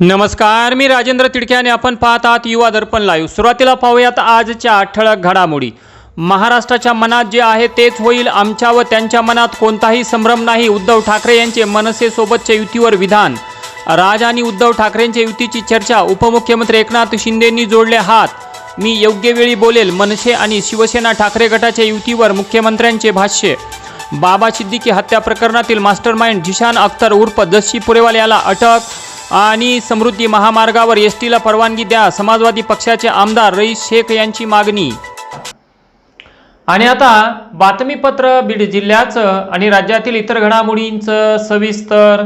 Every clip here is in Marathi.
नमस्कार मी राजेंद्र तिडके आणि आपण पाहत आहात युवा दर्पण लाईव्ह सुरुवातीला पाहूयात आजच्या ठळक घडामोडी. महाराष्ट्राच्या मनात जे आहे तेच होईल. आमच्या व त्यांच्या मनात कोणताही संभ्रम नाही. उद्धव ठाकरे यांचे मनसेसोबतच्या युतीवर विधान. राज आणि उद्धव ठाकरेंच्या युतीची चर्चा. उपमुख्यमंत्री एकनाथ शिंदेंनी जोडले हात. मी योग्य वेळी बोलेल. मनसे आणि शिवसेना ठाकरे गटाच्या युतीवर मुख्यमंत्र्यांचे भाष्य. बाबा सिद्दीकी हत्या प्रकरणातील मास्टरमाइंड झिशान अख्तर उर्फ जस्सी पुरेवाल याला अटक आणि समृद्धी महामार्गावर एस टीला परवानगी द्या. समाजवादी पक्षाचे आमदार रईस शेख यांची मागणी. आणि आता बातमीपत्र बीड जिल्ह्याचं आणि राज्यातील इतर घडामोडींचं सविस्तर.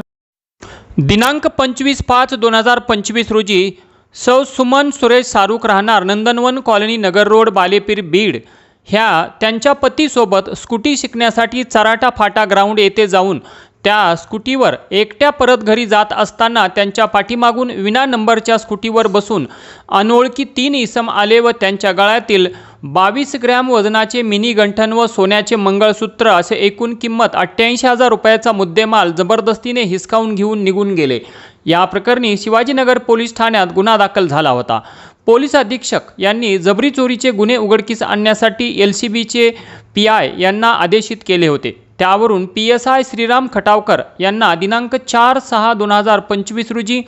दिनांक पंचवीस पाच दोन हजार पंचवीस रोजी सौ सुमन सुरेश सारूक राहणार नंदनवन कॉलनी नगर रोड बालेपीर बीड. ह्या त्यांच्या पतीसोबत स्कूटी शिकण्यासाठी चराटा फाटा ग्राउंड येथे जाऊन त्या स्कूटीवर एकट्या परत घरी जात असताना त्यांच्या पाठीमागून विना नंबरच्या स्कूटीवर बसून अनोळखी तीन इसम आले व त्यांच्या गळ्यातील बावीस ग्रॅम वजनाचे मिनी गंठन व सोन्याचे मंगळसूत्र असे एकूण किंमत अठ्ठ्याऐंशी हजार रुपयाचा मुद्देमाल जबरदस्तीने हिसकावून घेऊन निघून गेले. या प्रकरणी शिवाजीनगर पोलीस ठाण्यात गुन्हा दाखल झाला होता. पोलीस अधीक्षक यांनी जबरी चोरीचे गुन्हे उघडकीस आणण्यासाठी एल सी बीचे पी आय यांना आदेशित केले होते. त्यावरून P S I Shriram Khatavkar यांना दिनांक चार सहा दोन हजार पंचवीस रोजी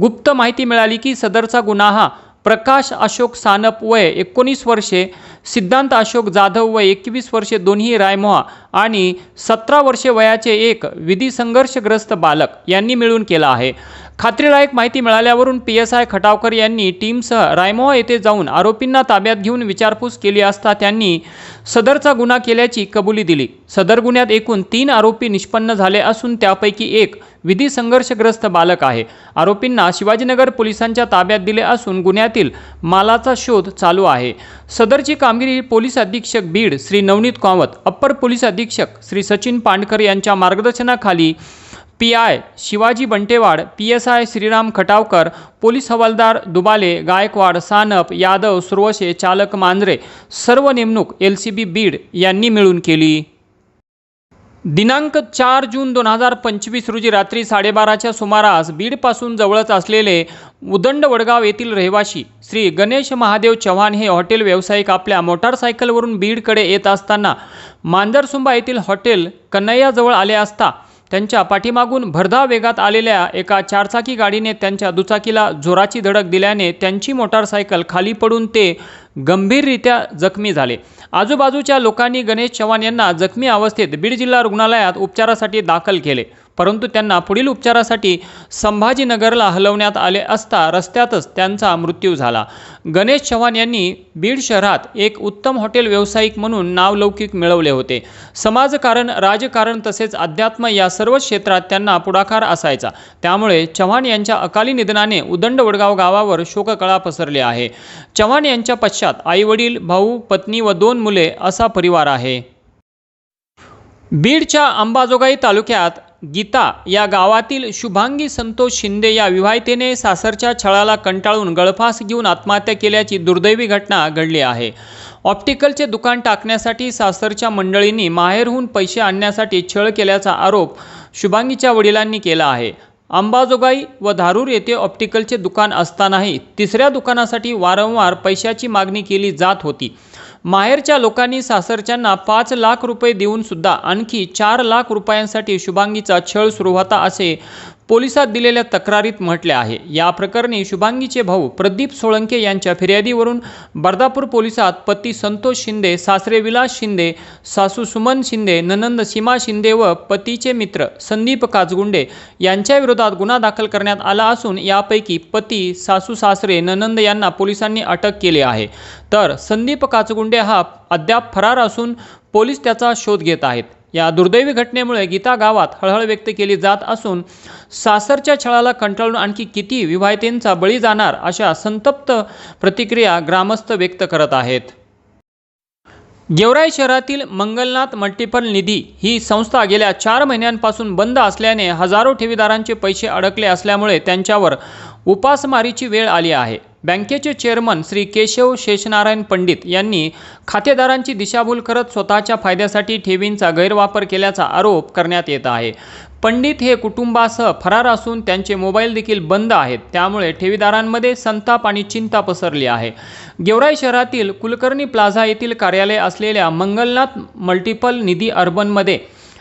गुप्त माहिती मिळाली की सदरचा गुन्हा हा प्रकाश अशोक सानप वय एकोणीस वर्षे सिद्धांत अशोक जाधव वय एकवीस वर्षे दोन्ही रायमोहा आणि सतरा वर्षे वयाचे एक विधी संघर्षग्रस्त बालक यांनी मिळून केला आहे. खात्रीलायक माहिती मिळाल्यावरून पी एस आय खटावकर यांनी टीमसह रायमोहा येथे जाऊन आरोपींना ताब्यात घेऊन विचारपूस केली असता त्यांनी सदरचा गुन्हा केल्याची कबुली दिली. सदर गुन्ह्यात एकूण तीन आरोपी निष्पन्न झाले असून त्यापैकी एक विधी संघर्षग्रस्त बालक आहे. आरोपींना शिवाजीनगर पोलिसांच्या ताब्यात दिले असून गुन्ह्यातील मालाचा शोध चालू आहे. सदरची कामगिरी पोलीस अधीक्षक बीड श्री नवनीत कामत अप्पर पोलीस अधीक्षक श्री सचिन पांडकर यांच्या मार्गदर्शनाखाली P I Shivaji Bantewad P S I Shriram Khatavkar police हवालदार दुबाले गायकवाड सानप यादव सुरवशे चालक मांजरे सर्व नेमणूक एल सी बी बीड यांनी मिळून केली. दिनांक चार जून दोन हजार पंचवीस रोजी रात्री साडेबाराच्या सुमारास बीडपासून जवळच असलेले उदंड वडगाव येथील रहिवाशी श्री गणेश महादेव चव्हाण हे हॉटेल व्यावसायिक आपल्या मोटारसायकलवरून बीडकडे येत असताना मांजरसुंबा येथील हॉटेल कन्हैयाजवळ आले असता त्यांच्या पाठीमागून भरधाव वेगात आलेल्या एका चारचाकी गाडीने त्यांच्या दुचाकीला जोराची धडक दिल्याने त्यांची मोटारसायकल खाली पडून ते गंभीररित्या जखमी झाले. आजूबाजूच्या लोकांनी गणेश चव्हाण यांना जखमी अवस्थेत बीड जिल्हा रुग्णालयात उपचारासाठी दाखल केले. परंतु त्यांना पुढील उपचारासाठी संभाजीनगरला हलवण्यात आले असता रस्त्यातच त्यांचा मृत्यू झाला. गणेश चव्हाण यांनी बीड शहरात एक उत्तम हॉटेल व्यावसायिक म्हणून नावलौकिक मिळवले होते. समाजकारण राजकारण तसेच अध्यात्म या सर्व क्षेत्रात त्यांना पुढाकार असायचा. त्यामुळे चव्हाण यांच्या अकाली निधनाने उदंड वडगाव गावावर शोककळा पसरली आहे. चव्हाण यांच्या पश्चात आईवडील भाऊ पत्नी व दोन मुले असा परिवार आहे. बीडच्या अंबाजोगाई तालुक्यात गीता या गावातील शुभांगी संतोष शिंदे या विवाहितेने सासरच्या छळाला कंटाळून गळफास घेऊन आत्महत्या केल्याची दुर्दैवी घटना घडली आहे. ऑप्टिकलचे दुकान टाकण्यासाठी सासरच्या मंडळींनी माहेरहून पैसे आणण्यासाठी छळ केल्याचा आरोप शुभांगीच्या वडिलांनी केला आहे. अंबाजोगाई व धारूर येथे ऑप्टिकलचे दुकान असतानाही तिसऱ्या दुकानासाठी वारंवार पैशाची मागणी केली जात होती. माहेरच्या लोकांनी सासरच्यांना पाच लाख रुपये देऊन सुद्धा आणखी चार लाख रुपयांसाठी शुभांगीचा छळ सुरू होता असे पोलिसात दिलेल्या तक्रारीत म्हटले आहे. या प्रकरणी शुभांगीचे भाऊ प्रदीप सोळंके यांच्या फिर्यादीवरून बर्दापूर पोलिसात पती संतोष शिंदे सासरे विलास शिंदे सासू सुमन शिंदे ननंद सीमा शिंदे व पतीचे मित्र संदीप काचगुंडे यांच्या विरोधात गुन्हा दाखल करण्यात आला असून यापैकी पती सासू सासरे ननंद यांना पोलिसांनी अटक केली आहे. तर संदीप काचगुंडे हा अद्याप फरार असून पोलीस त्याचा शोध घेत आहेत. या दुर्दैवी घटनेमुळे गीता गावात हळहळ व्यक्त केली जात असून सासरच्या छळाला कंटाळून आणखी किती विवाहितेंचा बळी जाणार अशा संतप्त प्रतिक्रिया ग्रामस्थ व्यक्त करत आहेत. गेवराई शहरातील मंगलनाथ मल्टिपल निधी ही संस्था गेल्या चार महिन्यांपासून बंद असल्याने हजारो ठेवीदारांचे पैसे अडकले असल्यामुळे त्यांच्यावर उपासमारीची वेळ आली आहे. बँकेचे चेअरमन श्री केशव शेषनारायण पंडित यांनी खातेदारांची दिशाभूल करत स्वतःच्या फायद्यासाठी ठेवींचा गैरवापर केल्याचा आरोप करण्यात येत आहे. पंडित हे कुटुंबासह फरार असून त्यांचे मोबाईल देखील बंद आहेत. त्यामुळे ठेवीदारांमध्ये संताप आणि चिंता पसरली आहे. गेवराई शहरातील कुलकर्णी प्लाझा येथील कार्यालय असलेल्या मंगलनाथ मल्टिपल निधी अर्बनमध्ये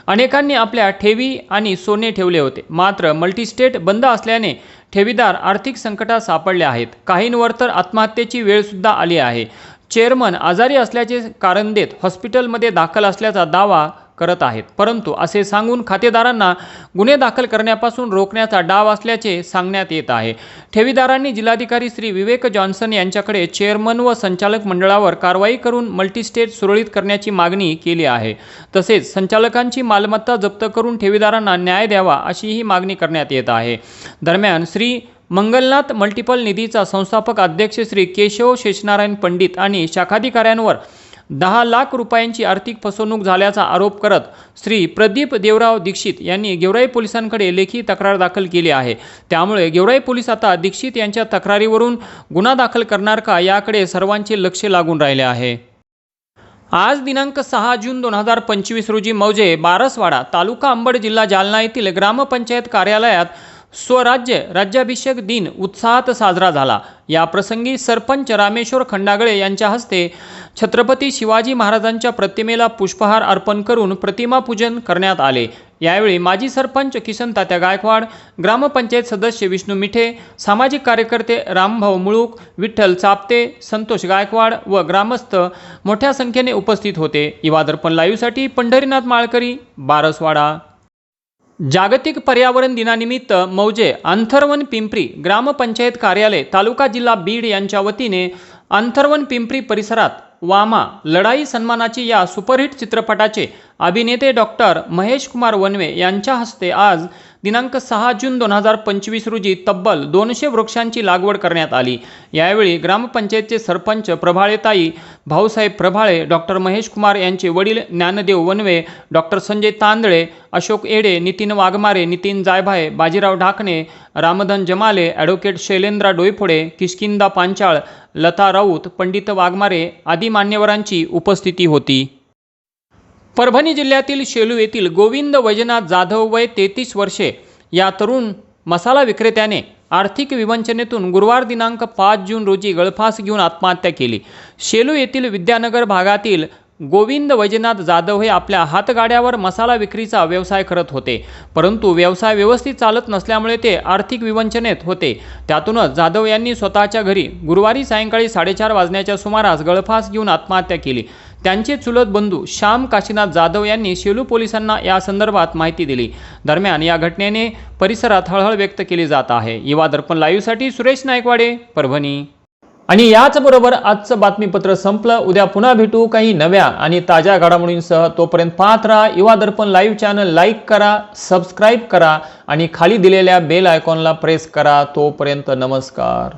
अनेकांनी आपल्या ठेवी आणि सोने ठेवले होते. मात्र मल्टीस्टेट बंद असल्याने ठेवीदार आर्थिक संकटात सापडले आहेत. काहींवर तर आत्महत्येची वेळसुद्धा आली आहे. चेअरमन आजारी असल्याचे कारण देत हॉस्पिटलमध्ये दाखल असल्याचा दावा करत आहेत. परंतु असे सांगून खातेदारांना गुन्हे दाखल करण्यापासून रोखण्याचा डाव असल्याचे सांगण्यात येत आहे. ठेवीदारांनी जिल्हाधिकारी श्री विवेक जॉन्सन यांच्याकडे चेअरमन व संचालक मंडळावर कारवाई करून मल्टीस्टेट सुरळीत करण्याची मागणी केली आहे. तसेच संचालकांची मालमत्ता जप्त करून ठेवीदारांना न्याय द्यावा अशीही मागणी करण्यात येत आहे. दरम्यान श्री मंगलनाथ मल्टिपल निधीचा संस्थापक अध्यक्ष श्री केशव शेषनारायण पंडित आणि शाखाधिकाऱ्यांवर दहा लाख रुपयांची आर्थिक फसवणूक झाल्याचा आरोप करत श्री प्रदीप देवराव दीक्षित यांनी गेवराई पोलिसांकडे लेखी तक्रार दाखल केली आहे. त्यामुळे गेवराई पोलीस आता दीक्षित यांच्या तक्रारीवरून गुन्हा दाखल करणार का याकडे सर्वांचे लक्ष लागून राहिले आहे. आज दिनांक सहा जून दोन हजार पंचवीस रोजी मौजे बारसवाडा तालुका अंबड जिल्हा जालना येथील ग्रामपंचायत कार्यालयात स्वराज्य राज्याभिषेक दिन उत्साहात साजरा झाला. या प्रसंगी सरपंच रामेश्वर खंडागळे यांच्या हस्ते छत्रपती शिवाजी महाराजांच्या प्रतिमेला पुष्पहार अर्पण करून प्रतिमापूजन करण्यात आले. यावेळी माजी सरपंच किसन तात्या गायकवाड ग्रामपंचायत सदस्य विष्णू मिठे सामाजिक कार्यकर्ते रामभाऊ मुळूक विठ्ठल चापते संतोष गायकवाड व ग्रामस्थ मोठ्या संख्येने उपस्थित होते. इवादर्पण लाईव्हसाठी पंढरीनाथ माळकरी बारसवाडा. जागतिक पर्यावरण दिनानिमित्त मौजे अंथरवन पिंपरी ग्रामपंचायत कार्यालय तालुका जिल्हा बीड यांच्या वतीने अंथरवन पिंपरी परिसरात वामा लढाई सन्मानाची या सुपरहिट चित्रपटाचे अभिनेते डॉक्टर महेश कुमार वनवे यांच्या हस्ते आज दिनांक सहा जून दोन हजार पंचवीस रोजी तब्बल दोनशे वृक्षांची लागवड करण्यात आली. यावेळी ग्रामपंचायतचे सरपंच प्रभाळेताई भाऊसाहेब प्रभाळे डॉक्टर महेश कुमार यांचे वडील Dnyandev one way doctor Sanjay Tandale Ashok Ede Nitin Waghmare Nitin Jaybhaye Bajirao Dhakane Ramdhan Jamale advocate Shailendra Doiphode Kishkinda Panchal Lata Raut Pandit Waghmare आदी मान्यवरांची उपस्थिती होती. परभणी जिल्ह्यातील शेलू येथील गोविंद वैजनाथ जाधव वय तेहतीस वर्षे या तरुण मसाला विक्रेत्याने आर्थिक विवंचनेतून गुरुवार दिनांक पाच जून रोजी गळफास घेऊन आत्महत्या केली. शेलू येथील विद्यानगर भागातील गोविंद वैजनाथ जाधव हे आपल्या हातगाड्यावर मसाला विक्रीचा व्यवसाय करत होते. परंतु व्यवसाय व्यवस्थित चालत नसल्यामुळे ते आर्थिक विवंचनेत होते. त्यातूनच जाधव यांनी स्वतःच्या घरी गुरुवारी सायंकाळी साडेचार वाजण्याच्या सुमारास गळफास घेऊन आत्महत्या केली. त्यांचे चुलत बंधू श्याम काशीनाथ जाधव यांनी शेलू पोलिसांना या संदर्भात माहिती दिली. दरम्यान या घटनेने परिसरात हळहळ व्यक्त केली जात आहे. युवा दर्पण लाईव्हसाठी सुरेश नायकवाडे परभणी. आणि याचबरोबर आजचं बातमीपत्र संपलं. उद्या पुन्हा भेटू काही नव्या आणि ताज्या घडामोडींसह. तोपर्यंत पाहत राहा. Yuva Darpan live channel like करा सबस्क्राईब करा आणि खाली दिलेल्या बेल आयकॉनला प्रेस करा. तोपर्यंत नमस्कार.